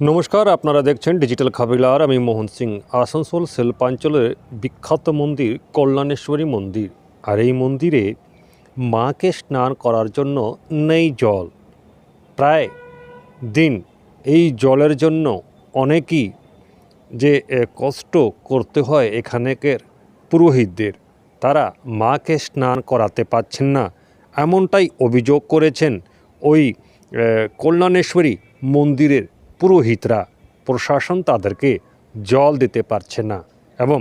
নমস্কার, আপনারা দেখছেন ডিজিটাল খাবিলার আমি মোহন সিং। আসানসোল শিল্পাঞ্চলের বিখ্যাত মন্দির কল্যাণেশ্বরী মন্দির। আর এই মন্দিরে মাকে স্নান করার জন্য নেই জল। প্রায় দিন এই জলের জন্য অনেকই যে কষ্ট করতে হয় এখানেকের পুরোহিতদের। তারা মাকে স্নান করাতে পারছেন না। এমনটাই অভিযোগ করেছেন ওই কল্যাণেশ্বরী মন্দিরের পুরোহিতরা প্রশাসন তাদেরকে জল দিতে পারছে না এবং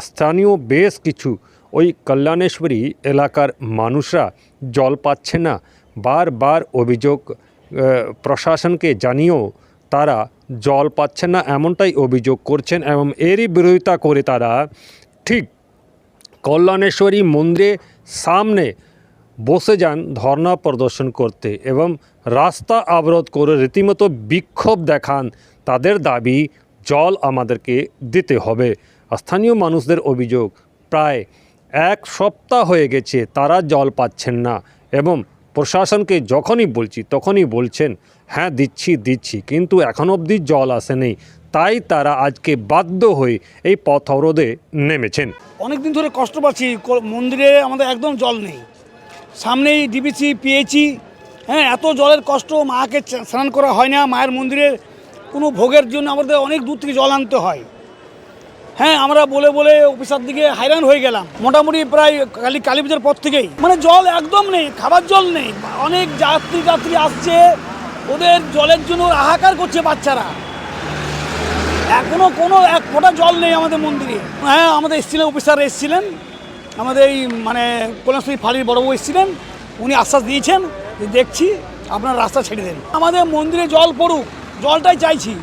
স্থানীয় বেশ কিছু ওই কল্যাণেশ্বরী এলাকার মানুষরা জল পাচ্ছে না। বারবার অভিযোগ প্রশাসনকে জানিয়েও তারা জল পাচ্ছে না এমনটাই অভিযোগ করছেন এবং এরই বিরোধিতা করে তারা ঠিক কল্যাণেশ্বরী মন্দিরের সামনে বসে যান ধর্না প্রদর্শন করতে এবং রাস্তা অবরোধ করে রীতিমতো বিক্ষোভ দেখান। তাদের দাবি, জল আমাদেরকে দিতে হবে। স্থানীয় মানুষদের অভিযোগ, প্রায় এক সপ্তাহ হয়ে গেছে তারা জল পাচ্ছেন না এবং প্রশাসনকে যখনই বলছি তখনই বলছেন হ্যাঁ দিচ্ছি দিচ্ছি, কিন্তু এখন অবধি জল আসেনি। তাই তারা আজকে বাধ্য হয়ে এই পথ অবরোধে নেমেছেন। অনেক দিন ধরে কষ্ট পাচ্ছি মন্দিরে আমাদের একদম জল নেই। সামনেই ডিবিসি পিএইচি হ্যাঁ এত জলের কষ্ট মাকে স্নান করা হয় না, মায়ের মন্দিরে কোনো ভোগের জন্য আমাদের অনেক দূর থেকে জল আনতে হয়। হ্যাঁ আমরা বলে বলে অফিসার দিকে হাইরান হয়ে গেলাম। মোটামুটি প্রায় কালী কালী পুজোর পর থেকেই। মানে জল একদম নেই, খাবার জল নেই। অনেক যাত্রী যাত্রী আসছে, ওদের জলের জন্য হাহাকার করছে বাচ্চারা। এখনও কোনো এক ফোঁটা জল নেই আমাদের মন্দিরে। হ্যাঁ আমাদের এসেছিলেন, অফিসার এসেছিলেন। আমাদের এই মানে কল্যাণশ্রী ফালির বড় বড়বাবু এসেছিলেন, উনি আশ্বাস দিয়েছেন যে দেখছি আপনার রাস্তা ছেড়ে দেন। আমাদের মন্দিরে জল পড়ুক, জলটাই চাইছি।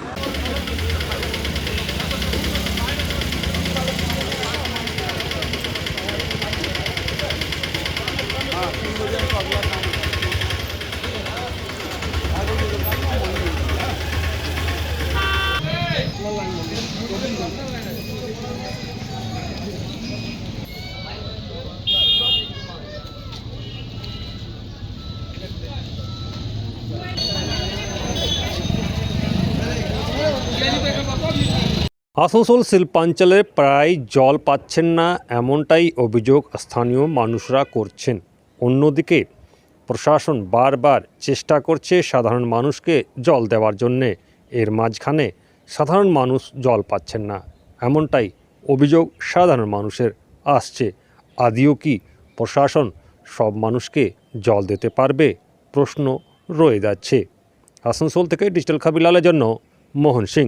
আসানসোল শিল্পাঞ্চলে প্রায় জল পাচ্ছেন না এমনটাই অভিযোগ স্থানীয় মানুষরা করছেন। অন্যদিকে প্রশাসন বারবার চেষ্টা করছে সাধারণ মানুষকে জল দেওয়ার জন্যে। এর মাঝখানে সাধারণ মানুষ জল পাচ্ছেন না। এমনটাই অভিযোগ সাধারণ মানুষের আসছে। আদিও কি প্রশাসন সব মানুষকে জল দিতে পারবে? প্রশ্ন রয়ে যাচ্ছে। আসানসোল থেকে ডিজিটাল খাবিলালের জন্য মোহন সিং।